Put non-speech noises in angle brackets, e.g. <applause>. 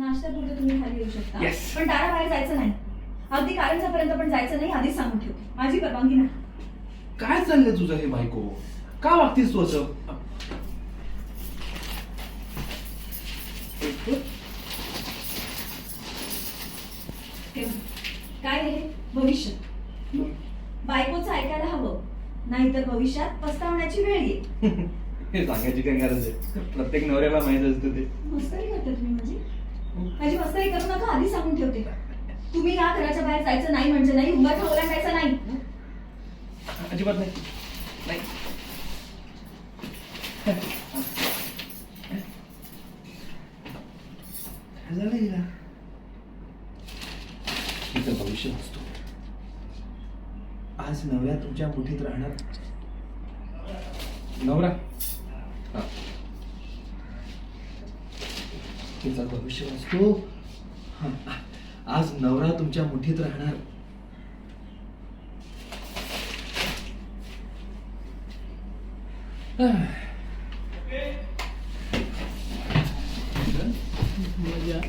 नाश्त्यापुरतं तुम्ही खाली येऊ शकता. Yes. पण दाराबाहेर जायचं नाही. अगदी कारंजापर्यंत पण जायचं नाही आधीच सांगून ठेवते माझी परवानगी नाही. काय चाललंय तुझं हे बायको? का वागतीस तू असं? ठेव. काय आहे? भविष्य. बायकोचं ऐकायला हवं. नाहीतर भविष्यात पस्तावण्याची वेळ येईल. <laughs> हे सांगायची काय गरज आहे? प्रत्येक नवऱ्याला माहीत असतं ते. मस्करी करता तुम्ही. मस्करी करू नका आधी सांगून ठेवते. तुम्ही या घराच्या बाहेर जायचं नाही म्हणजे नाही उंबरठा ओलांडायचं नाही. अजिबात नाही. नाही. काय झालं हिला तिचं भविष्य नसतो. आज नवऱ्या तुमच्या मुठीत राहणार. नवरा? हा. तिचा भविष्य असतो हा. आज नवरा तुमच्या मुठीत राहणार. मजा